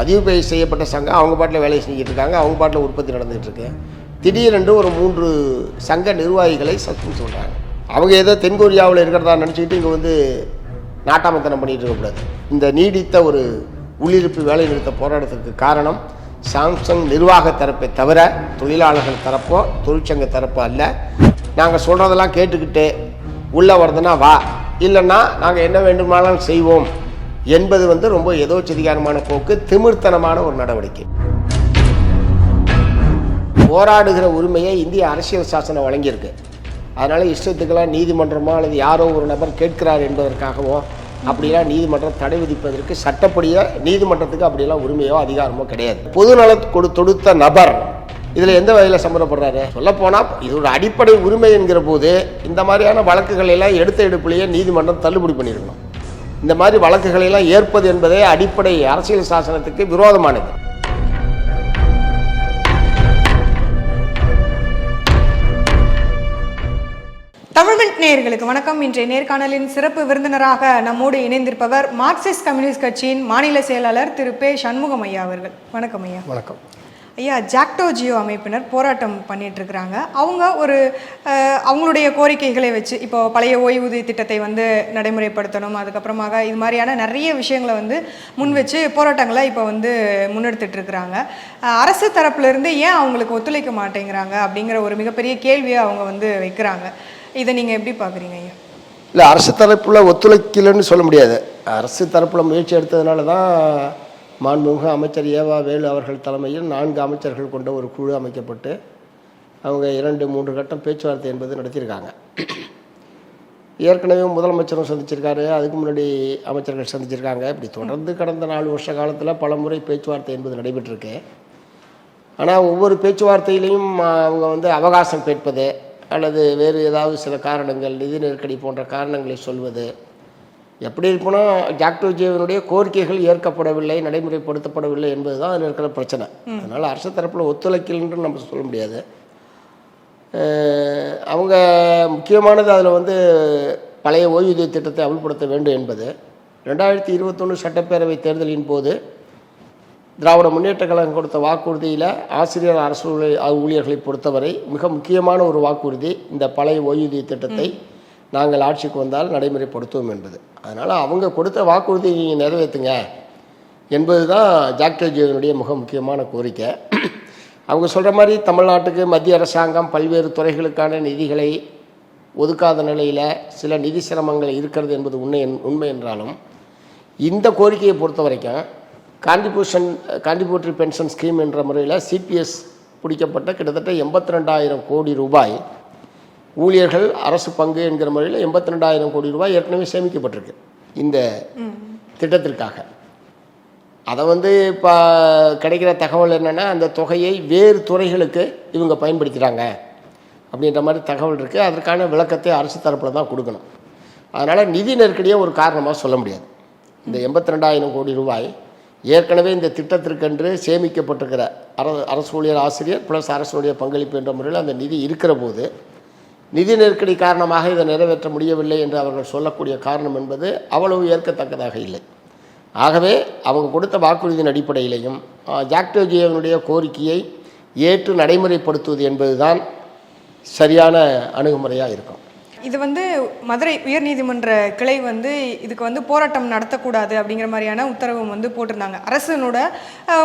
பதிவு பெய் செய்யப்பட்ட சங்கம் அவங்க பாட்டில் வேலை செஞ்சுட்டு இருக்காங்க அவங்க பாட்டில் உற்பத்தி நடந்துகிட்ருக்கு திடீரென்று ஒரு மூன்று சங்க நிர்வாகிகளை சஸ்பெண்ட் சொல்கிறாங்க அவங்க ஏதோ தென்கொரியாவில் இருக்கிறதா நினச்சிக்கிட்டு இங்கே வந்து நாட்டாமத்தனம் பண்ணிட்டு இருக்கக்கூடாது இந்த நீடித்த ஒரு உள்ளிருப்பு வேலை நிறுத்த போராட்டத்துக்கு காரணம் சாம்சங் நிர்வாக தரப்பை தவிர தொழிலாளர்கள் தரப்போ தொழிற்சங்க தரப்போ அல்ல. நாங்கள் சொல்கிறதெல்லாம் கேட்டுக்கிட்டு உள்ளே வருதுன்னா வா. இல்லைன்னா நாங்கள் என்ன வேண்டுமானாலும் செய்வோம். என்பது வந்து ரொம்ப ஏதோ செதிகாரமான போக்கு திமிர்த்தனமான ஒரு நடவடிக்கை. போராடுகிற உரிமையை இந்திய அரசியல் சாசனம் வழங்கியிருக்கு. அதனால் இஷ்டத்துக்கெல்லாம் நீதிமன்றமோ அல்லது யாரோ ஒரு நபர் கேட்கிறார் என்பதற்காகவோ அப்படிலாம் நீதிமன்றம் தடை விதிப்பதற்கு சட்டப்படியோ நீதிமன்றத்துக்கு அப்படிலாம் உரிமையோ அதிகாரமோ கிடையாது. பொதுநல கொடு தொடுத்த நபர் இதில் எந்த வகையில் சம்மந்தப்படுறாரு சொல்லப்போனால் இது ஒரு அடிப்படை உரிமை என்கிற போது இந்த மாதிரியான வழக்குகளை எல்லாம் எடுத்த எடுப்புலேயே நீதிமன்றம் தள்ளுபடி பண்ணியிருக்கணும். இந்த மாதிரி வழக்குகளை எல்லாம் ஏற்பது என்பதே அடிப்படை அரசியல் சாசனத்துக்கு விரோதமானது. தமிழ்மெண்ட் நேயர்களுக்கு வணக்கம். இன்றைய நேர்காணலின் சிறப்பு விருந்தினராக நம்மோடு இணைந்திருப்பவர் மார்க்சிஸ்ட் கம்யூனிஸ்ட் கட்சியின் மாநில செயலாளர் திரு. பே. சண்முகம் ஐயா அவர்கள். வணக்கம் ஐயா. வணக்கம். ஐயா ஜாக்டோ ஜியோ அமைப்பினர் போராட்டம் பண்ணிட்டு இருக்கிறாங்க அவங்க ஒரு அவங்களுடைய கோரிக்கைகளை வச்சு இப்போ பழைய ஓய்வூதிய திட்டத்தை வந்து நடைமுறைப்படுத்தணும். அதுக்கப்புறமாக இது மாதிரியான நிறைய விஷயங்களை வந்து முன் வச்சு போராட்டங்களை இப்போ வந்து முன்னெடுத்துட்ருக்குறாங்க அரசு தரப்புலேருந்து ஏன் அவங்களுக்கு ஒத்துழைக்க மாட்டேங்கிறாங்க அப்படிங்கிற ஒரு மிகப்பெரிய கேள்வியை அவங்க வந்து வைக்கிறாங்க. இதை நீங்கள் எப்படி பார்க்குறீங்க ஐயா? இல்லை அரசு தரப்பில் ஒத்துழைக்கலைன்னு சொல்ல முடியாது. அரசு தரப்பில் முயற்சி எடுத்ததுனால தான் மாண்புமிகு அமைச்சர் ஏவா வேலு அவர்கள் தலைமையில் நான்கு அமைச்சர்கள் கொண்ட ஒரு குழு அமைக்கப்பட்டு அவங்க இரண்டு மூன்று கட்டம் பேச்சுவார்த்தை என்பது நடத்தியிருக்காங்க. ஏற்கனவே முதலமைச்சரும் சந்திச்சிருக்காரு. அதுக்கு முன்னாடி அமைச்சர்கள் சந்திச்சிருக்காங்க. இப்படி தொடர்ந்து கடந்த நாலு வருஷ காலத்தில் பல முறை பேச்சுவார்த்தை என்பது நடைபெற்றிருக்கு. ஆனால் ஒவ்வொரு பேச்சுவார்த்தையிலையும் அவங்க வந்து அவகாசம் கேட்பது அல்லது வேறு ஏதாவது சில காரணங்கள் நிதி நெருக்கடி போன்ற காரணங்களை சொல்வது எப்படி இருப்போனா ஜாக்டோஜியவனுடைய கோரிக்கைகள் ஏற்கப்படவில்லை நடைமுறைப்படுத்தப்படவில்லை என்பது தான் அதில் இருக்கிற பிரச்சனை. அதனால் அரசு தரப்பில் ஒத்துழைக்கலன்னு நம்ம சொல்ல முடியாது. அவங்க முக்கியமானது அதில் வந்து பழைய ஓய்வூதிய திட்டத்தை அமல்படுத்த வேண்டும் என்பது. ரெண்டாயிரத்தி இருபத்தொன்று சட்டப்பேரவை தேர்தலின் போது திராவிட முன்னேற்ற கழகம் கொடுத்த வாக்குறுதியில் ஆசிரியர் அரசு ஊழிய- ஊழியர்களை பொறுத்தவரை மிக முக்கியமான ஒரு வாக்குறுதி இந்த பழைய ஓய்வூதிய திட்டத்தை நாங்கள் ஆட்சிக்கு வந்தால் நடைமுறைப்படுத்துவோம் என்பது. அதனால் அவங்க கொடுத்த வாக்குறுதியை நீங்கள் நிறைவேற்றுங்க என்பது தான் ஜாக்டர்ஜியனுடைய மிக முக்கியமான கோரிக்கை. அவங்க சொல்கிற மாதிரி தமிழ்நாட்டுக்கு மத்திய அரசாங்கம் பல்வேறு துறைகளுக்கான நிதிகளை ஒதுக்காத நிலையில் சில நிதி சிரமங்கள் இருக்கிறது என்பது உண்மை என்- உண்மை என்றாலும் இந்த கோரிக்கையை பொறுத்த வரைக்கும் கான்ட்ரிபியூஷன் கான்ட்ரிபியூட்டரி பென்ஷன் ஸ்கீம் என்ற முறையில் சிபிஎஸ் பிடிக்கப்பட்ட கிட்டத்தட்ட எண்பத்தி ரெண்டாயிரம் கோடி ரூபாய் ஊழியர்கள் அரசு பங்கு என்கிற முறையில் எண்பத்தி ரெண்டாயிரம் கோடி ரூபாய் ஏற்கனவே சேமிக்கப்பட்டிருக்கு இந்த திட்டத்திற்காக. அதை வந்து இப்போ கிடைக்கிற தகவல் என்னென்னா அந்த தொகையை வேறு துறைகளுக்கு இவங்க பயன்படுத்துகிறாங்க அப்படின்ற மாதிரி தகவல் இருக்குது அதற்கான விளக்கத்தை அரசு தரப்பில் தான் கொடுக்கணும். அதனால் நிதி நெருக்கடியை ஒரு காரணமாக சொல்ல முடியாது. இந்த எண்பத்தி ரெண்டாயிரம் கோடி ரூபாய் ஏற்கனவே இந்த திட்டத்திற்கென்று சேமிக்கப்பட்டிருக்கிற அர அரசு ஊழியர் ஆசிரியர் ப்ளஸ் அரசுடைய பங்களிப்பு என்ற முறையில் அந்த நிதி இருக்கிற போது நிதி நெருக்கடி காரணமாக இதை நிறைவேற்ற முடியவில்லை என்று அவர்கள் சொல்லக்கூடிய காரணம் என்பது அவ்வளவு ஏற்கத்தக்கதாக இல்லை. ஆகவே அவங்க கொடுத்த வாக்குறுதியின் அடிப்படையிலையும் ஜாக்டோஜியவனுடைய கோரிக்கையை ஏற்று நடைமுறைப்படுத்துவது என்பதுதான் சரியான அணுகுமுறையாக இருக்கும். இது வந்து மதுரை உயர்நீதிமன்ற கிளை வந்து இதுக்கு வந்து போராட்டம் நடத்தக்கூடாது அப்படிங்கிற மாதிரியான உத்தரவும் வந்து போட்டிருந்தாங்க. அரசனோட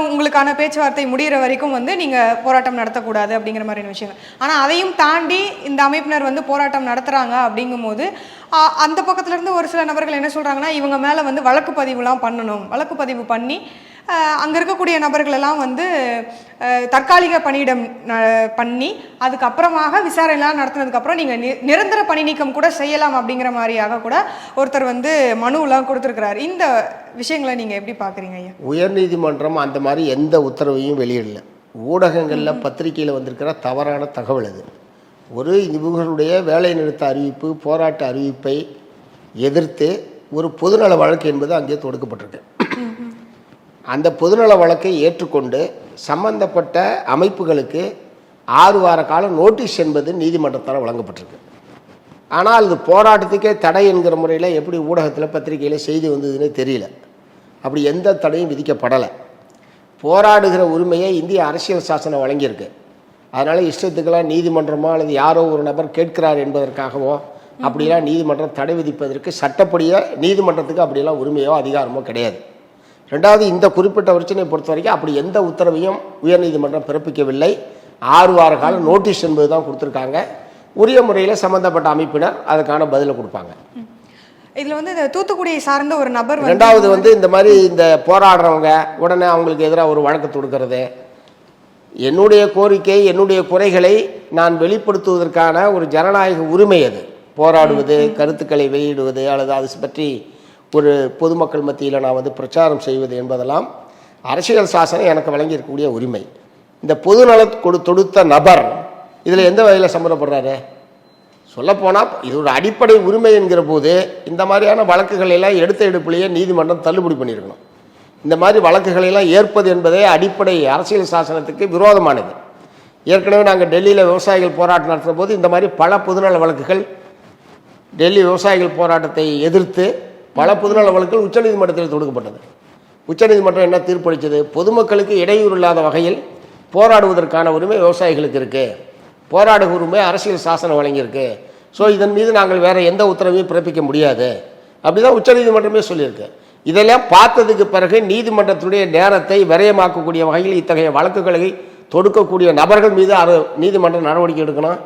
உங்களுக்கான பேச்சுவார்த்தை முடிகிற வரைக்கும் வந்து நீங்கள் போராட்டம் நடத்தக்கூடாது அப்படிங்கிற மாதிரியான விஷயங்கள். ஆனால் அதையும் தாண்டி இந்த அமைப்பினர் வந்து போராட்டம் நடத்துகிறாங்க அப்படிங்கும்போது அந்த பக்கத்துலேருந்து ஒரு சில நபர்கள் என்ன சொல்கிறாங்கன்னா இவங்க மேலே வந்து வழக்கு பதிவுலாம் பண்ணணும். வழக்கு பதிவு பண்ணி அங்கே இருக்கக்கூடிய நபர்களெல்லாம் வந்து தற்காலிக பணியிடம் பண்ணி அதுக்கப்புறமாக விசாரணைலாம் நடத்தினதுக்கப்புறம் நீங்கள் நி நிரந்தர பணி நீக்கம் கூட செய்யலாம் அப்படிங்கிற மாதிரியாக கூட ஒருத்தர் வந்து மனுவெலாம் கொடுத்துருக்கிறாரு. இந்த விஷயங்களை நீங்கள் எப்படி பார்க்குறீங்க ஐயா? உயர்நீதிமன்றம் அந்த மாதிரி எந்த உத்தரவையும் வெளியிடல. ஊடகங்களில் பத்திரிகையில் வந்திருக்கிற தவறான தகவல் அது. ஒரு இவர்களுடைய வேலை நிறுத்த அறிவிப்பு போராட்ட அறிவிப்பை எதிர்த்து ஒரு பொதுநல வழக்கு என்பது அங்கே தொடுக்கப்பட்டிருக்கு. அந்த பொதுநல வழக்கை ஏற்றுக்கொண்டு சம்பந்தப்பட்ட அமைப்புகளுக்கு ஆறு வார காலம் நோட்டீஸ் என்பது நீதிமன்றத்தால் வழங்கப்பட்டிருக்கு. ஆனால் அது போராட்டத்துக்கே தடை என்கிற முறையில் எப்படி ஊடகத்தில் பத்திரிகையில் செய்தி வந்ததுன்னே தெரியல. அப்படி எந்த தடையும் விதிக்கப்படலை. போராடுகிற உரிமையை இந்திய அரசியல் சாசனம் வழங்கியிருக்கு. அதனால் இஷ்டத்துக்கெல்லாம் நீதிமன்றமோ அல்லது யாரோ ஒரு நபர் கேட்கிறார் என்பதற்காகவோ அப்படிலாம் நீதிமன்றம் தடை விதிப்பதற்கு சட்டப்படியாக நீதிமன்றத்துக்கு அப்படியெல்லாம் உரிமையோ அதிகாரமோ கிடையாது. ரெண்டாவது இந்த குறிப்பிட்ட பிரச்சனையை பொறுத்த வரைக்கும் அப்படி எந்த உத்தரவையும் உயர்நீதிமன்றம் பிறப்பிக்கவில்லை. ஆறு வார காலம் நோட்டீஸ் என்பது தான் கொடுத்துருக்காங்க. உரிய முறையில் சம்பந்தப்பட்ட அமைப்பினர் அதுக்கான பதிலை கொடுப்பாங்க. இதுல வந்து இந்த தூத்துக்குடியை சார்ந்த ஒரு நபர் ரெண்டாவது வந்து இந்த மாதிரி இந்த போராடுறவங்க உடனே அவங்களுக்கு எதிராக ஒரு வழக்கு தொடுக்கிறது. என்னுடைய கோரிக்கை என்னுடைய குறைகளை நான் வெளிப்படுத்துவதற்கான ஒரு ஜனநாயக உரிமை அது. போராடுவது கருத்துக்களை வெளியிடுவது அல்லது அது பற்றி ஒரு பொதுமக்கள் மத்தியில் நான் வந்து பிரச்சாரம் செய்வது என்பதெல்லாம் அரசியல் சாசனம் எனக்கு வழங்கியிருக்கக்கூடிய உரிமை. இந்த பொதுநல கொடு தொடுத்த நபர் இதில் எந்த வகையில் சம்மந்தப்படுறாரு? சொல்லப்போனால் இது ஒரு அடிப்படை உரிமை என்கிற போது இந்த மாதிரியான வழக்குகளெல்லாம் எடுத்த எடுப்புலேயே நீதிமன்றம் தள்ளுபடி பண்ணியிருக்கணும். இந்த மாதிரி வழக்குகளை எல்லாம் ஏற்பது என்பதே அடிப்படை அரசியல் சாசனத்துக்கு விரோதமானது. ஏற்கனவே நாங்கள் டெல்லியில் விவசாயிகள் போராட்டம் நடத்தும் போது இந்த மாதிரி பல பொதுநல வழக்குகள் டெல்லி விவசாயிகள் போராட்டத்தை எதிர்த்து பல பொதுநல வழக்குகள் உச்சநீதிமன்றத்தில் தொடுக்கப்பட்டது. உச்சநீதிமன்றம் என்ன தீர்ப்பளித்தது? பொதுமக்களுக்கு இடையூறு இல்லாத வகையில் போராடுவதற்கான உரிமை விவசாயிகளுக்கு இருக்குது போராடுகிற உரிமை அரசியல் சாசனம் வழங்கியிருக்கு. ஸோ இதன் மீது நாங்கள் வேறு எந்த உத்தரவையும் பிறப்பிக்க முடியாது. அப்படி தான் உச்சநீதிமன்றமே சொல்லியிருக்கு. இதெல்லாம் பார்த்ததுக்கு பிறகு நீதிமன்றத்துடைய நேரத்தை விரயமாக்கக்கூடிய வகையில் இத்தகைய வழக்குகளை தொடுக்கக்கூடிய நபர்கள் மீது அரு நீதிமன்றம் நடவடிக்கை எடுக்கணும்.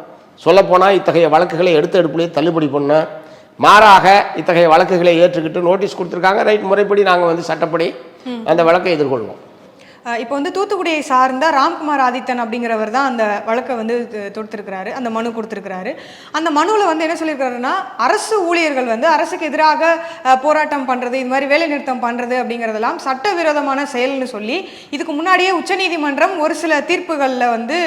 சொல்லப்போனால் இத்தகைய வழக்குகளை எடுத்த எடுப்பிலேயே தள்ளுபடி பண்ணணும். மாறாக இத்தகைய வழக்குகளை ஏற்றுக்கிட்டு நோட்டீஸ் கொடுத்துருக்காங்க. ரைட் முறைப்படி நாங்கள் வந்து சட்டப்படி அந்த வழக்கை எதிர்கொள்வோம். இப்போ வந்து தூத்துக்குடியை சார்ந்த ராம்குமார் ஆதித்தன் அப்படிங்கிறவர் தான் அந்த வழக்கை வந்து தொடுத்திருக்கிறாரு. அந்த மனு கொடுத்துருக்கிறாரு. அந்த மனுவில் வந்து என்ன சொல்லியிருக்காருன்னா அரசு ஊழியர்கள் வந்து அரசுக்கு எதிராக போராட்டம் பண்ணுறது இது மாதிரி வேலைநிறுத்தம் பண்ணுறது அப்படிங்கிறதெல்லாம் சட்டவிரோதமான செயல்னு சொல்லி இதுக்கு முன்னாடியே உச்சநீதிமன்றம் ஒரு சில தீர்ப்புகளில் வந்து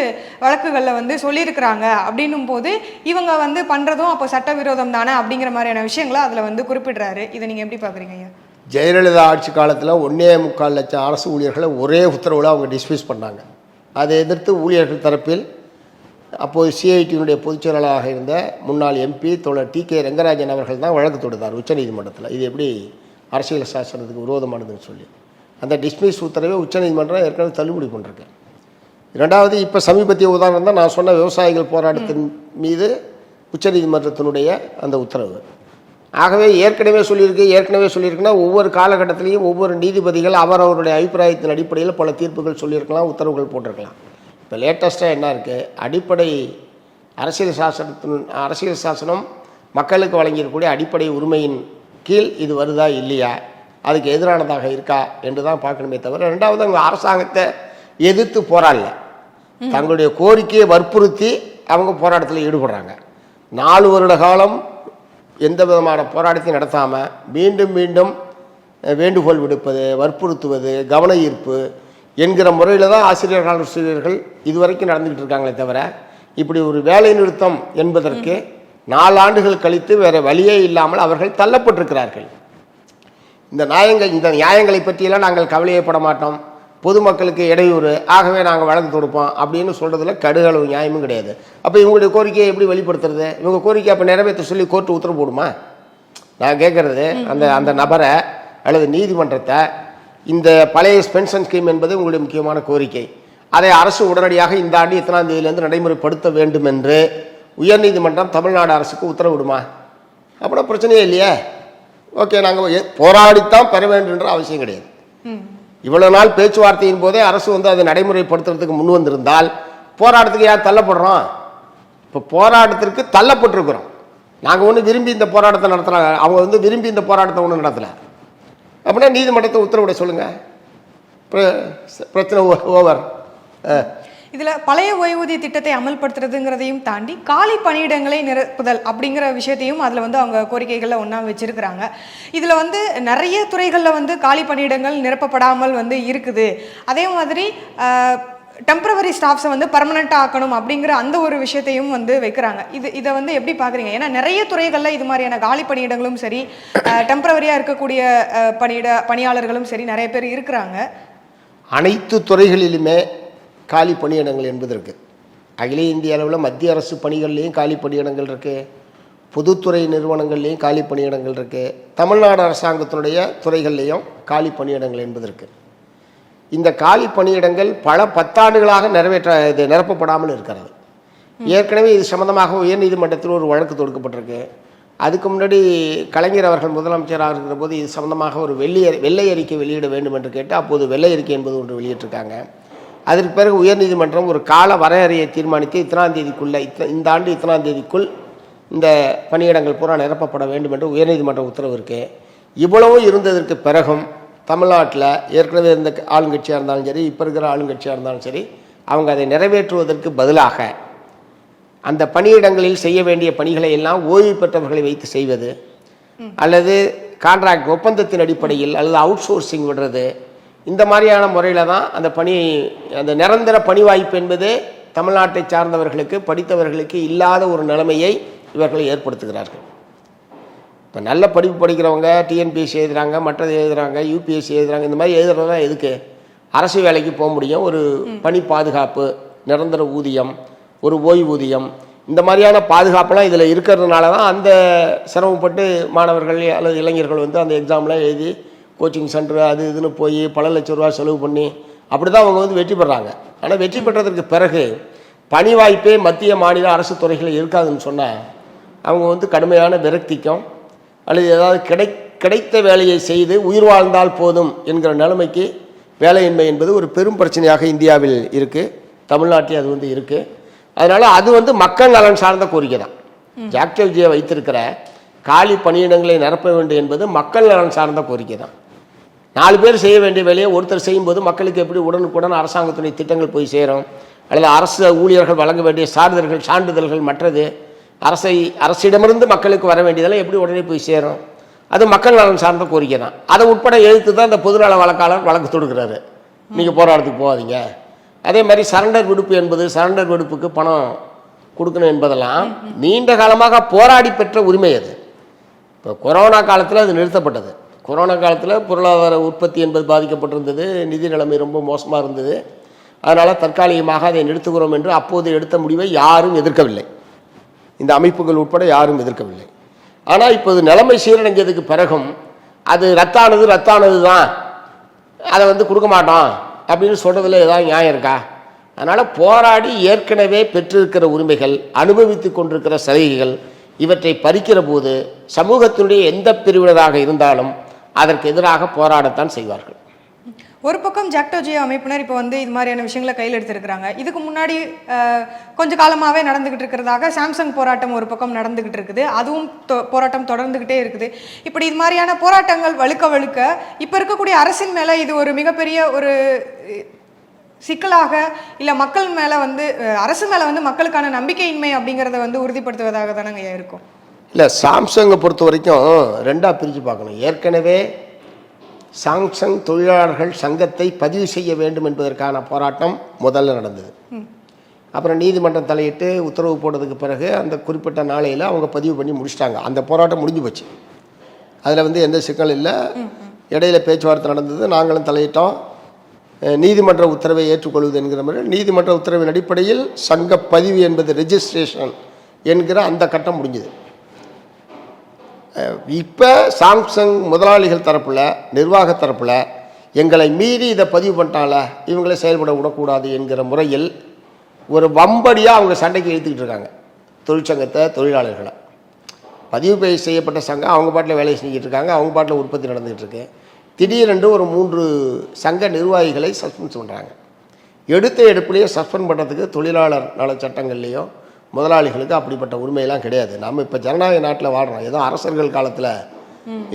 வழக்குகளில் வந்து சொல்லியிருக்கிறாங்க. அப்படின்னும் போது இவங்க வந்து பண்ணுறதும் அப்போ சட்டவிரோதம் தானே அப்படிங்கிற மாதிரியான விஷயங்களை அதில் வந்து குறிப்பிடுறாரு. இதை நீங்கள் எப்படி பார்க்குறீங்க ஐயா? ஜெயலலிதா ஆட்சி காலத்தில் ஒன்றே முக்கால் லட்சம் அரசு ஊழியர்களை ஒரே உத்தரவில் அவங்க டிஸ்மிஸ் பண்ணாங்க. அதை எதிர்த்து ஊழியர்கள் தரப்பில் அப்போது சிஐடியினுடைய பொதுச் செயலாளராக இருந்த முன்னாள் எம்பி தோழர் டி கே ரங்கராஜன் அவர்கள் தான் வழக்கு தொடுத்தார் உச்சநீதிமன்றத்தில் இது எப்படி அரசியல் சாசனத்துக்கு விரோதமானதுன்னு சொல்லி. அந்த டிஸ்மிஸ் உத்தரவை உச்சநீதிமன்றம் ஏற்கனவே தள்ளுபடி பண்ணிருக்கு. ரெண்டாவது இப்போ சமீபத்திய உதாரணம் தான் நான் சொன்ன விவசாயிகள் போராட்டத்தின் மீது உச்சநீதிமன்றத்தினுடைய அந்த உத்தரவு. ஆகவே ஏற்கனவே சொல்லியிருக்கு ஏற்கனவே சொல்லியிருக்குன்னா ஒவ்வொரு காலகட்டத்திலையும் ஒவ்வொரு நீதிபதிகள் அவரவருடைய அபிப்பிராயத்தின் அடிப்படையில் பல தீர்ப்புகள் சொல்லியிருக்கலாம் உத்தரவுகள் போட்டிருக்கலாம். இப்போ லேட்டஸ்ட்டாக என்ன இருக்குது அடிப்படை அரசியல் சாசனத்தின் அரசியல் சாசனம் மக்களுக்கு வழங்கியிருக்கக்கூடிய அடிப்படை உரிமையின் கீழ் இது வருதா இல்லையா? அதுக்கு எதிரானதாக இருக்கா என்று தான் பார்க்கணுமே தவிர ரெண்டாவது அவங்க அரசாங்கத்தை எதிர்த்து போராடல. தங்களுடைய கோரிக்கையை வற்புறுத்தி அவங்க போராட்டத்தில் ஈடுபடுறாங்க. நாலு வருட காலம் எந்த விதமான போராட்டத்தையும் நடத்தாமல் மீண்டும் மீண்டும் வேண்டுகோள் விடுப்பது வற்புறுத்துவது கவன ஈர்ப்பு என்கிற முறையில் தான் ஆசிரியர்கள் ஆசிரியர்கள் இதுவரைக்கும் நடந்துக்கிட்டு இருக்காங்களே தவிர இப்படி ஒரு வேலை நிறுத்தம் என்பதற்கு நாலாண்டுகள் கழித்து வேறு வழியே இல்லாமல் அவர்கள் தள்ளப்பட்டிருக்கிறார்கள். இந்த நியாயங்கள் இந்த நியாயங்களை பற்றியெல்லாம் நாங்கள் கவலையப்பட மாட்டோம். பொதுமக்களுக்கு இடையூறு ஆகவே நாங்கள் வழக்கு தொடுப்போம் அப்படின்னு சொல்கிறதுல கடுகளவு நியாயமும் கிடையாது. அப்போ இவங்களுடைய கோரிக்கையை எப்படி வெளிப்படுத்துறது? இவங்க கோரிக்கை அப்போ நிறைவேற்ற சொல்லி கோர்ட்டு உத்தரவு போடுமா? நான் கேட்குறது அந்த அந்த நபரை அல்லது நீதிமன்றத்தை இந்த பழைய பென்ஷன் ஸ்கீம் என்பது உங்களுடைய முக்கியமான கோரிக்கை. அதை அரசு உடனடியாக இந்த ஆண்டு இத்தனாம் தேதியிலேருந்து நடைமுறைப்படுத்த வேண்டும் என்று உயர்நீதிமன்றம் தமிழ்நாடு அரசுக்கு உத்தரவிடுமா? அப்படின்னா பிரச்சனையே இல்லையே. ஓகே நாங்கள் போராடித்தான் பெற வேண்டுன்ற அவசியம் கிடையாது. இவ்வளோ நாள் பேச்சுவார்த்தையின் போதே அரசு வந்து அதை நடைமுறைப்படுத்துறதுக்கு முன் வந்திருந்தால் போராட்டத்துக்கு யார் தள்ளப்படுறோம்? இப்போ போராட்டத்திற்கு தள்ளப்பட்டிருக்கிறோம். நாங்கள் ஒன்று விரும்பி இந்த போராட்டத்தை நடத்துகிறாங்க அவங்க வந்து விரும்பி இந்த போராட்டத்தை ஒன்றும் நடத்தலை. அப்படின்னா நீதிமன்றத்தை உத்தரவிட சொல்லுங்கள் பிரச்சனை ஓவர். இதில் பழைய ஓய்வூதிய திட்டத்தை அமல்படுத்துறதுங்கிறதையும் தாண்டி காலி பணியிடங்களை நிரப்புதல் அப்படிங்கிற விஷயத்தையும் அதில் வந்து அவங்க கோரிக்கைகளை ஒன்றா வச்சுருக்கிறாங்க. இதில் வந்து நிறைய துறைகளில் வந்து காலி பணியிடங்கள் நிரப்பப்படாமல் வந்து இருக்குது. அதே மாதிரி டெம்பரவரி ஸ்டாஃப்ஸை வந்து பர்மனெண்ட்டாக ஆக்கணும் அப்படிங்கிற அந்த ஒரு விஷயத்தையும் வந்து வைக்கிறாங்க. இது இதை வந்து எப்படி பார்க்குறீங்க ஏன்னா நிறைய துறைகளில் இது மாதிரியான காலி பணியிடங்களும் சரி டெம்பரவரியாக இருக்கக்கூடிய பணியிட பணியாளர்களும் சரி நிறைய பேர் இருக்கிறாங்க. அனைத்து துறைகளிலுமே காலி பணியிடங்கள் என்பது இருக்குது அகில இந்திய அளவில் மத்திய அரசு பணிகள்லேயும் காலி பணியிடங்கள் இருக்குது பொதுத்துறை நிறுவனங்கள்லேயும் காலி பணியிடங்கள் இருக்குது தமிழ்நாடு அரசாங்கத்தினுடைய துறைகள்லேயும் காலி பணியிடங்கள் என்பது இருக்குது இந்த காலி பணியிடங்கள் பல பத்தாண்டுகளாக நிறைவேற்ற இது நிரப்பப்படாமல் இருக்கிறது. ஏற்கனவே இது சம்பந்தமாக உயர்நீதிமன்றத்தில் ஒரு வழக்கு தொடுக்கப்பட்டிருக்கு. அதுக்கு முன்னாடி கலைஞர் அவர்கள் முதலமைச்சராக இருக்கிற போது இது சம்பந்தமாக ஒரு வெள்ளி வெள்ளை அறிக்கை வெளியிட வேண்டும் என்று கேட்டு அப்போது வெள்ளை அறிக்கை என்பது ஒன்று வெளியிட்டிருக்காங்க. அதற்கு பிறகு உயர்நீதிமன்றம் ஒரு கால வரையறையை தீர்மானித்து இத்தனாம் தேதிக்குள்ள இத்த இந்த ஆண்டு இத்தனாம் தேதிக்குள் இந்த பணியிடங்கள் பூரா நிரப்பப்பட வேண்டும் என்று உயர்நீதிமன்ற உத்தரவு இருக்கு. இவ்வளவு இருந்ததற்கு பிறகும் தமிழ்நாட்டில் ஏற்கனவே இருந்த ஆளுங்கட்சியாக இருந்தாலும் சரி இப்போ இருக்கிற ஆளுங்கட்சியாக இருந்தாலும் சரி அவங்க அதை நிறைவேற்றுவதற்கு பதிலாக அந்த பணியிடங்களில் செய்ய வேண்டிய பணிகளை எல்லாம் ஓய்வு பெற்றவர்களை வைத்து செய்வது அல்லது கான்ட்ராக்ட் ஒப்பந்தத்தின் அடிப்படையில் அல்லது அவுட் சோர்சிங் விடுறது இந்த மாதிரியான முறையில் தான் அந்த பணி அந்த நிரந்தர பணி வாய்ப்பு என்பது தமிழ்நாட்டை சார்ந்தவர்களுக்கு படித்தவர்களுக்கு இல்லாத ஒரு நிலைமையை இவர்கள் ஏற்படுத்துகிறார்கள். இப்போ நல்ல படிப்பு படிக்கிறவங்க டிஎன்பிஎஸ்சி எழுதுறாங்க மற்றது எழுதுறாங்க யூபிஎஸ்சி எழுதுறாங்க இந்த மாதிரி எழுதுறதா எதுக்கு? அரசு வேலைக்கு போக முடியும். ஒரு பணி பாதுகாப்பு நிரந்தர ஊதியம் ஒரு ஓய்வூதியம் இந்த மாதிரியான பாதுகாப்பெல்லாம் இதில் இருக்கிறதுனால தான் அந்த சிரமப்பட்டு மாணவர்கள் அல்லது இளைஞர்கள் வந்து அந்த எக்ஸாம்லாம் எழுதி கோச்சிங் சென்டர் அது இதுன்னு போய் பல லட்ச ரூபா செலவு பண்ணி அப்படி தான் அவங்க வந்து வெற்றி பெறாங்க. ஆனால் வெற்றி பெற்றதற்கு பிறகு பணி வாய்ப்பே மத்திய மாநில அரசு துறைகளில் இருக்காதுன்னு சொன்னால் அவங்க வந்து கடுமையான விரக்திக்கும் அல்லது ஏதாவது கிடை கிடைத்த வேலையை செய்து உயிர் வாழ்ந்தால் போதும் என்கிற நிலைமைக்கு வேலையின்மை என்பது ஒரு பெரும் பிரச்சனையாக இந்தியாவில் இருக்குது தமிழ்நாட்டில் அது வந்து இருக்குது அதனால் அது வந்து மக்கள் நலன் சார்ந்த கோரிக்கை தான். ஜாக்டல்ஜியை வைத்திருக்கிற காலி பணியிடங்களை நிரப்ப வேண்டும் என்பது மக்கள் நலன் சார்ந்த கோரிக்கை தான். நாலு பேர் செய்ய வேண்டிய வேலையை ஒருத்தர் செய்யும்போது மக்களுக்கு எப்படி உடனுக்குடன் அரசாங்கத்துடைய திட்டங்கள் போய் சேரும்? அல்லது அரசு ஊழியர்கள் வழங்க வேண்டிய சான்றிதழ்கள் சான்றிதழ்கள் மற்றது? அரசை அரசிடமிருந்து மக்களுக்கு வர வேண்டியதெல்லாம் எப்படி உடனே போய் சேரும்? அது மக்கள் நலன் சார்ந்த கோரிக்கை தான். அதை உட்பட எழுத்து தான் இந்த பொதுநல வழக்காளர் வழக்கு தொடுக்கிறாரு. நீங்கள் போராட்டத்துக்கு போகாதீங்க. அதே மாதிரி சரண்டர் விடுப்பு என்பது சரண்டர் விடுப்புக்கு பணம் கொடுக்கணும் என்பதெல்லாம் நீண்ட காலமாக போராடி பெற்ற உரிமை அது. இப்போ கொரோனா காலத்தில் அது நிறுத்தப்பட்டது. கொரோனா காலத்தில் பொருளாதார உற்பத்தி என்பது பாதிக்கப்பட்டிருந்தது. நிதி நிலைமை ரொம்ப மோசமாக இருந்தது. அதனால் தற்காலிகமாக அதை நிறுத்துகிறோம் என்று அப்போது எடுத்த முடிவை யாரும் எதிர்க்கவில்லை. இந்த அமைப்புகள் உட்பட யாரும் எதிர்க்கவில்லை. ஆனால் இப்போது நிலைமை சீரடைஞ்சதுக்கு பிறகும் அது ரத்தானது ரத்தானது தான். அதை வந்து கொடுக்க மாட்டோம் அப்படின்னு சொல்கிறதுல ஏதாவது நியாயம் இருக்கா? அதனால் போராடி ஏற்கனவே பெற்றிருக்கிற உரிமைகள் அனுபவித்து கொண்டிருக்கிற சலுகைகள் இவற்றை பறிக்கிற போது சமூகத்தினுடைய எந்த பிரிவினராக இருந்தாலும் அதற்கு எதிராக போராடத்தான் செய்வார்கள். ஒரு பக்கம் ஜாக்டோஜி அமைப்பினர் இப்போ வந்து இது மாதிரியான விஷயங்களை கையில் எடுத்திருக்கிறாங்க. இதுக்கு முன்னாடி கொஞ்சம் கொஞ்ச காலமாகவே நடந்துகிட்டு இருக்கிறதாக சாம்சங் போராட்டம் ஒரு பக்கம் நடந்துகிட்டு இருக்குது. அதுவும் தொ- போராட்டம் தொடர்ந்துகிட்டே இருக்குது. இப்படி இது மாதிரியான போராட்டங்கள் வழுக்க வழுக்க இப்போ இருக்கக்கூடிய அரசின் மேலே இது ஒரு மிகப்பெரிய ஒரு சிக்கலாக இல்லை மக்கள் மேலே வந்து அரசு மேலே வந்து மக்களுக்கான நம்பிக்கையின்மை அப்படிங்கிறத வந்து உறுதிப்படுத்துவதாக தானங்க இருக்கும். இல்லை சாம்சங்கை பொறுத்த வரைக்கும் ரெண்டாக பிரித்து பார்க்கணும். ஏற்கனவே சாம்சங் தொழிலாளர்கள் சங்கத்தை பதிவு செய்ய வேண்டும் என்பதற்கான போராட்டம் முதல்ல நடந்தது. அப்புறம் நீதிமன்றம் தலையிட்டு உத்தரவு போட்டதுக்கு பிறகு அந்த குறிப்பிட்ட நாளையில் அவங்க பதிவு பண்ணி முடிச்சிட்டாங்க. அந்த போராட்டம் முடிஞ்சு போச்சு. அதில் வந்து எந்த சிக்கலும் இல்லை. இடையில பேச்சுவார்த்தை நடந்தது. நாங்களும் தலையிட்டோம். நீதிமன்ற உத்தரவை ஏற்றுக்கொள்வது என்கிற முறையில் நீதிமன்ற உத்தரவின் அடிப்படையில் சங்க பதிவு என்பது ரெஜிஸ்ட்ரேஷன் என்கிற அந்த கட்டம் முடிஞ்சது. இப்போ சாம்சங் முதலாளிகள் தரப்பில் நிர்வாக தரப்பில் எங்களை மீறி இதை பதிவு பண்ணிட்டால இவங்களை செயல்பட விடக்கூடாது என்கிற முறையில் ஒரு வம்படியாக அவங்க சண்டைக்கு இழுத்துக்கிட்டு இருக்காங்க. தொழிற்சங்கத்தை தொழிலாளர்களை. பதிவு பெய் செய்யப்பட்ட சங்கம் அவங்க பாட்டில் வேலை செஞ்சுட்டு இருக்காங்க அவங்க பாட்டில் உற்பத்தி நடந்துகிட்டு இருக்கு. திடீரென்று ஒரு மூன்று சங்க நிர்வாகிகளை சஸ்பெண்ட் பண்ணுறாங்க எடுத்த எடுப்புலேயே சஸ்பெண்ட் பண்ணுறதுக்கு தொழிலாளர் நல சட்டங்கள்லேயோ முதலாளிகளுக்கு அப்படிப்பட்ட உரிமையெல்லாம் கிடையாது. நம்ம இப்போ ஜனநாயக நாட்டில் வாழ்கிறோம் ஏதோ அரசர்கள் காலத்தில்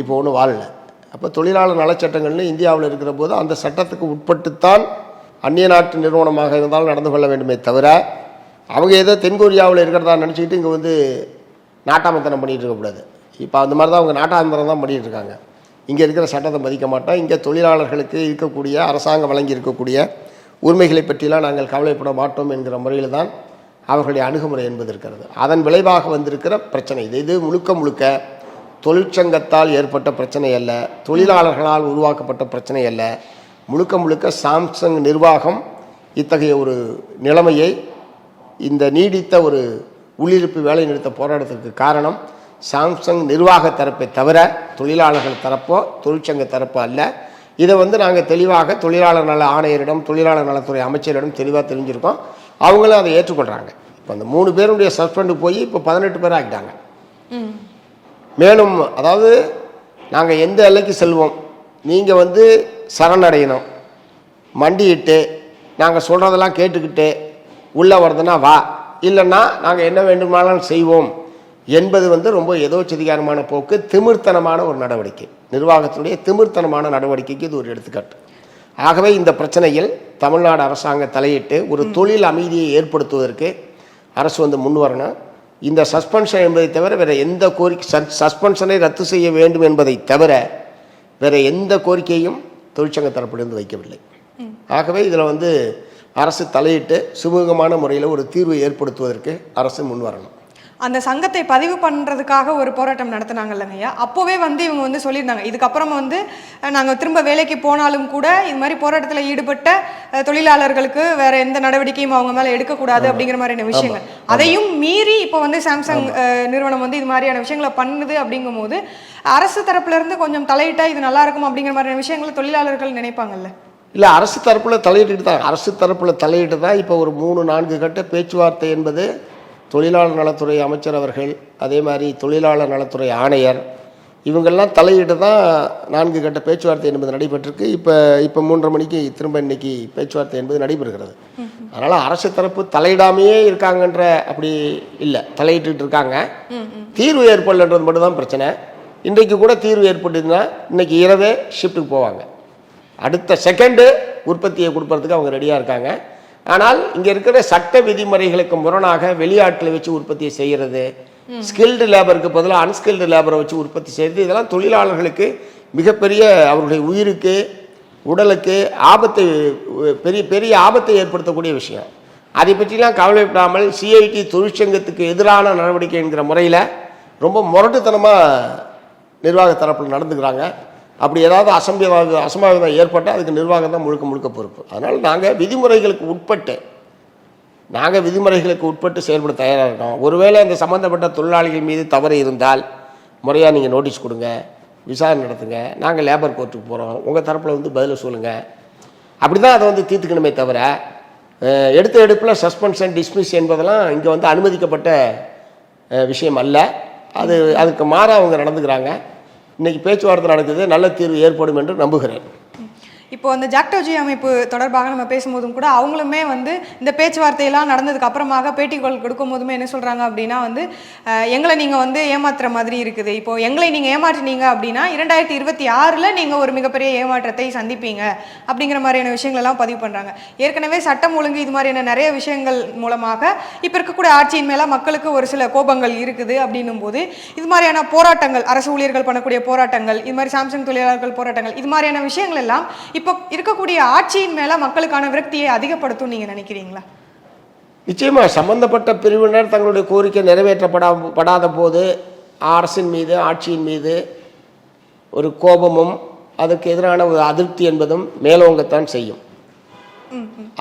இப்போ ஒன்றும் வாழலை. அப்போ தொழிலாளர் நலச்சட்டங்கள்னு இந்தியாவில் இருக்கிற போது அந்த சட்டத்துக்கு உட்பட்டுத்தான் அந்நிய நாட்டு நிறுவனமாக இருந்தாலும் நடந்து கொள்ள வேண்டுமே தவிர அவங்க ஏதோ தென்கொரியாவில் இருக்கிறதா நினச்சிக்கிட்டு இங்கே வந்து நாட்டாமத்தனம் பண்ணிகிட்டு இருக்கக்கூடாது இப்போ அந்த மாதிரி தான் அவங்க நாட்டாந்தரம் தான் பண்ணிகிட்டு இருக்காங்க. இங்கே இருக்கிற சட்டத்தை மதிக்க மாட்டோம். இங்கே தொழிலாளர்களுக்கு இருக்கக்கூடிய அரசாங்கம் வழங்கி இருக்கக்கூடிய உரிமைகளை பற்றிலாம் நாங்கள் கவலைப்பட மாட்டோம் என்கிற முறையில் தான் அவர்களுடைய அணுகுமுறை என்பது இருக்கிறது. அதன் விளைவாக வந்திருக்கிற பிரச்சனை. இது இது முழுக்க முழுக்க தொழிற்சங்கத்தால் ஏற்பட்ட பிரச்சனை அல்ல. தொழிலாளர்களால் உருவாக்கப்பட்ட பிரச்சனை அல்ல. முழுக்க முழுக்க சாம்சங் நிர்வாகம் இத்தகைய ஒரு நிலைமையை இந்த நீடித்த ஒரு உள்ளிருப்பு வேலைநிறுத்த போராட்டத்திற்கு காரணம் சாம்சங் நிர்வாக தரப்பை தவிர தொழிலாளர்கள் தரப்போ தொழிற்சங்க தரப்போ அல்ல. இதை வந்து நாங்கள் தெளிவாக தொழிலாளர் நல ஆணையரிடம் தொழிலாளர் நலத்துறை அமைச்சரிடம் தெளிவாக தெரிஞ்சிருக்கோம். அவங்களும் அதை ஏற்றுக்கொள்கிறாங்க இப்போ அந்த மூணு பேருடைய சஸ்பெண்டு போய் இப்போ பதினெட்டு பேர் ஆக்கிட்டாங்க ம். மேலும் அதாவது நாங்கள் எந்த எல்லைக்கு செல்வோம்? நீங்கள் வந்து சரணடையணும். மண்டியிட்டு நாங்கள் சொல்கிறதெல்லாம் கேட்டுக்கிட்டு உள்ளே வருதுன்னா வா. இல்லைன்னா நாங்கள் என்ன வேண்டுமானாலும் செய்வோம் என்பது வந்து ரொம்ப எதோச்சதிகாரமான போக்கு திமிர்த்தனமான ஒரு நடவடிக்கை. நிர்வாகத்தினுடைய திமிர்த்தனமான நடவடிக்கைக்கு இது ஒரு எடுத்துக்காட்டு. ஆகவே இந்த பிரச்சனையில் தமிழ்நாடு அரசாங்கம் தலையிட்டு ஒரு தொழில் அமைதியை ஏற்படுத்துவதற்கு அரசு வந்து முன் வரணும். இந்த சஸ்பென்ஷன் என்பதை தவிர வேறு எந்த கோரிக்கை சஸ்பென்ஷனை ரத்து செய்ய வேண்டும் என்பதை தவிர வேறு எந்த கோரிக்கையும் தொழிற்சங்க தரப்பிலிருந்து வைக்கவில்லை. ஆகவே இதில் வந்து அரசு தலையிட்டு சுமூகமான முறையில் ஒரு தீர்வை ஏற்படுத்துவதற்கு அரசு முன் வரணும். அந்த சங்கத்தை பதிவு பண்ணுறதுக்காக ஒரு போராட்டம் நடத்துனாங்கல்லங்க ஐயா. அப்போவே வந்து இவங்க வந்து சொல்லியிருந்தாங்க. இதுக்கப்புறம் வந்து நாங்கள் திரும்ப வேலைக்கு போனாலும் கூட இது மாதிரி போராட்டத்தில் ஈடுபட்ட தொழிலாளர்களுக்கு வேற எந்த நடவடிக்கையும் அவங்க மேலே எடுக்கக்கூடாது அப்படிங்கிற மாதிரியான விஷயங்கள். அதையும் மீறி இப்போ வந்து சாம்சங் நிறுவனம் வந்து இது மாதிரியான விஷயங்களை பண்ணுது அப்படிங்கும்போது அரசு தரப்புல இருந்து கொஞ்சம் தலையிட்டா இது நல்லா இருக்கும் அப்படிங்கிற மாதிரியான விஷயங்களை தொழிலாளர்கள் நினைப்பாங்கல்ல? இல்லை அரசு தரப்பில் தலையிட்டு தான் அரசு தரப்பில் தலையிட்டு தான் இப்போ ஒரு மூணு நான்கு கட்ட பேச்சுவார்த்தை என்பது தொழிலாளர் நலத்துறை அமைச்சர் அவர்கள் அதே மாதிரி தொழிலாளர் நலத்துறை ஆணையர் இவங்கெல்லாம் தலையிட்டு தான் நான்கு கட்ட பேச்சுவார்த்தை என்பது நடைபெற்றிருக்கு. இப்போ இப்போ மூன்றரை மணிக்கு திரும்ப இன்னைக்கு பேச்சுவார்த்தை என்பது நடைபெறுகிறது. அதனால் அரசு தரப்பு தலையிடாமையே இருக்காங்கன்ற அப்படி இல்லை. தலையிட்டு இருக்காங்க. தீர்வு ஏற்படலன்றது மட்டும்தான் பிரச்சனை. இன்றைக்கு கூட தீர்வு ஏற்பட்டுதுன்னா இன்னைக்கு இரவே ஷிஃப்ட்டுக்கு போவாங்க. அடுத்த செகண்டு உற்பத்தியை கொடுப்பறதுக்கு அவங்க ரெடியாக இருக்காங்க. ஆனால் இங்கே இருக்கிற சட்ட விதிமுறைகளுக்கு முரணாக வெளியாட்களை வச்சு உற்பத்தியை செய்கிறது ஸ்கில்டு லேபருக்கு பதிலாக அன்ஸ்கில்டு லேபரை வச்சு உற்பத்தி செய்கிறது இதெல்லாம் தொழிலாளர்களுக்கு மிகப்பெரிய அவருடைய உயிருக்கு உடலுக்கு ஆபத்தை பெரிய பெரிய ஆபத்தை ஏற்படுத்தக்கூடிய விஷயம். அதை பற்றிலாம் கவலைப்படாமல் சிஐடி தொழிற்சங்கத்துக்கு எதிரான நடவடிக்கை என்கிற முறையில் ரொம்ப முரட்டுத்தனமாக நிர்வாக தரப்பில் நடந்துக்கிறாங்க. அப்படி ஏதாவது அசம்பியமாக அசம்பாவிதம் ஏற்பட்டால் அதுக்கு நிர்வாகம் தான் முழுக்க முழுக்க பொறுப்பு. அதனால் நாங்கள் விதிமுறைகளுக்கு உட்பட்டு நாங்கள் விதிமுறைகளுக்கு உட்பட்டு செயல்பட தயாராக இருக்கோம். ஒருவேளை இந்த சம்மந்தப்பட்ட தொழிலாளிகள் மீது தவறு இருந்தால் முறையாக நீங்கள் நோட்டீஸ் கொடுங்க விசாரணை நடத்துங்க நாங்கள் லேபர் கோர்ட்டுக்கு போகிறோம் உங்கள் தரப்பில் வந்து பதிலை சொல்லுங்கள் அப்படி தான் அதை வந்து தீர்த்துக்கணுமே தவிர எடுத்த எடுப்பில் சஸ்பென்ஷன் டிஸ்மிஸ் என்பதெல்லாம் இங்கே வந்து அனுமதிக்கப்பட்ட விஷயம் அல்ல. அது அதுக்கு மாற அவங்க நடந்துக்கிறாங்க. இன்னைக்கு பேச்சுவார்த்தை நடக்குது நல்ல தீர்வு ஏற்படும் என்று நம்புகிறேன். இப்போ அந்த ஜாக்டோஜி அமைப்பு தொடர்பாக நம்ம பேசும்போதும் கூட அவங்களுமே வந்து இந்த பேச்சுவார்த்தையெல்லாம் நடந்ததுக்கு அப்புறமாக பேட்டிகள் கொடுக்கும் போதுமே என்ன சொல்றாங்க அப்படின்னா வந்து எங்களை நீங்க வந்து ஏமாத்துற மாதிரி இருக்குது. இப்போ எங்களை நீங்க ஏமாற்றினீங்க அப்படின்னா இரண்டாயிரத்தி இருபத்தி ஆறுல நீங்க ஒரு மிகப்பெரிய ஏமாற்றத்தை சந்திப்பீங்க அப்படிங்கிற மாதிரியான விஷயங்கள் எல்லாம் பதிவு பண்றாங்க. ஏற்கனவே சட்டம் ஒழுங்கு இது மாதிரியான நிறைய விஷயங்கள் மூலமாக இப்போ இருக்கக்கூடிய ஆட்சியின் மேல மக்களுக்கு ஒரு சில கோபங்கள் இருக்குது அப்படின்னும் போது இது மாதிரியான போராட்டங்கள் அரசு ஊழியர்கள் பண்ணக்கூடிய போராட்டங்கள் இது மாதிரி சாம்சங் தொழிலாளர்கள் போராட்டங்கள் இது மாதிரியான விஷயங்கள் எல்லாம் இப்போ இருக்கக்கூடிய ஆட்சியின் மேல மக்களுக்கான விரக்தியை அதிகப்படுத்தும் நீங்க நினைக்கிறீங்களா? நிச்சயமா சம்பந்தப்பட்ட பிரிவினர் தங்களுடைய கோரிக்கை நிறைவேற்றப்படா படாத போது அரசின் மீது ஆட்சியின் மீது ஒரு கோபமும் அதுக்கு எதிரான ஒரு அதிருப்தி என்பதும் மேலோங்கத்தான் செய்யும்.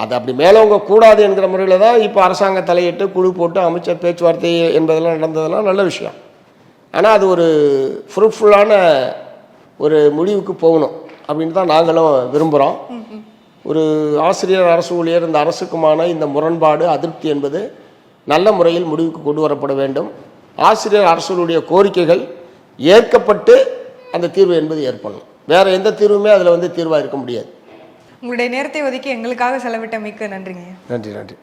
அது அப்படி மேலோங்க கூடாது என்கிற முறையில் தான் இப்போ அரசாங்கம் தலையிட்டு குழு போட்டு அமைச்சர் பேச்சுவார்த்தை என்பதெல்லாம் நடந்ததெல்லாம் நல்ல விஷயம். ஆனால் அது ஒரு ஃப்ரூட்ஃபுல்லான ஒரு முடிவுக்கு போகணும். அப்படின்னு தான் நாங்களும் விரும்புகிறோம் ஒரு ஆசிரியர் அரசு ஊழியர் இந்த அரசுக்குமான இந்த முரண்பாடு அதிருப்தி என்பது நல்ல முறையில் முடிவுக்கு கொண்டு வரப்பட வேண்டும். ஆசிரியர் அரசுடைய கோரிக்கைகள் ஏற்கப்பட்டு அந்த தீர்வு என்பது ஏற்படணும். வேற எந்த தீர்வுமே அதில் வந்து தீர்வாக இருக்க முடியாது. உங்களுடைய நேரத்தை ஒதுக்கி எங்களுக்காக செலவிட்ட மிக்க நன்றிங்க நன்றி நன்றி.